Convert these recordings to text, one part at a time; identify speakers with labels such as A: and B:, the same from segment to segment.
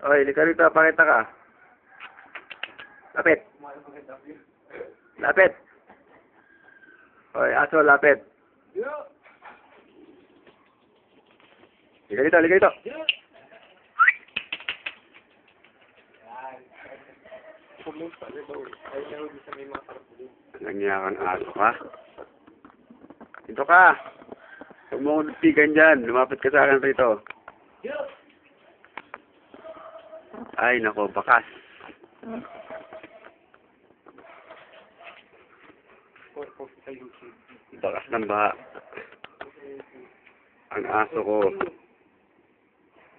A: Oy, lika rito, pakita ka. Lapit. Lapit. Oy, aso, lapit. Lika dito, lika dito. Nangyayakang aso ka? Dito ka. Huwag mo akong tigan dyan. Lumapit ka sa akin rito. Ay, nako, bakas. Bakas ng baha. Ang aso ko.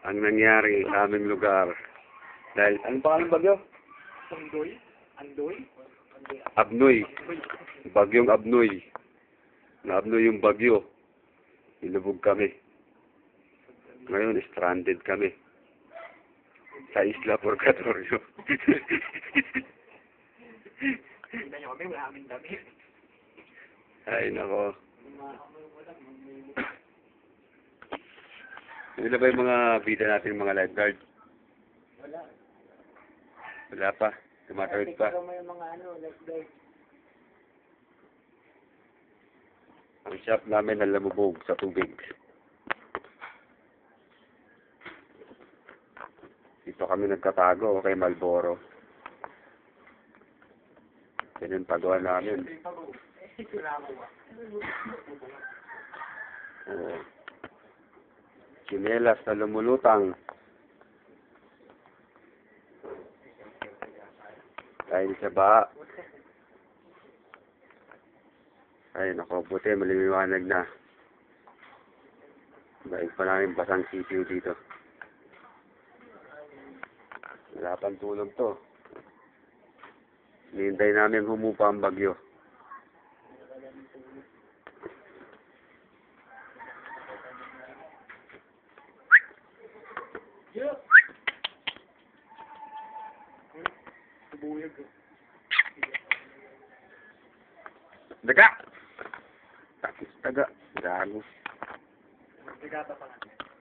A: Ang nangyari sa aming lugar. Dahil, ano ba ang bagyo?
B: Andoy? Andoy?
A: Abnoy. Bagyong Abnoy. Na-abnoy yung bagyo. Ilubog kami. Ngayon, stranded kami. Sa Isla Purgatorio.
B: Tingnan nyo kami, wala kaming damit.
A: Ay, nako. Ano ba yung mga bida natin, mga lifeguard?
B: Wala.
A: Wala pa. Tumatawid pa.
B: Pero may mga ano, like guys.
A: Ang shop namin na lamubog sa tubig. Dito kami nagkatago kay Malboro. Yan yung pagawa namin. Oo. Chinelas na lumulutang. Dahil sa baha. Ay, nako, buti, maliliwanag na. Dahil pa namin basang sisiw dito. Wala pang tulog to. Hinihintay namin humupa ang bagyo.
B: Buyag.
A: Daga! Tapos daga. Gago.
B: Nagkata pa nga.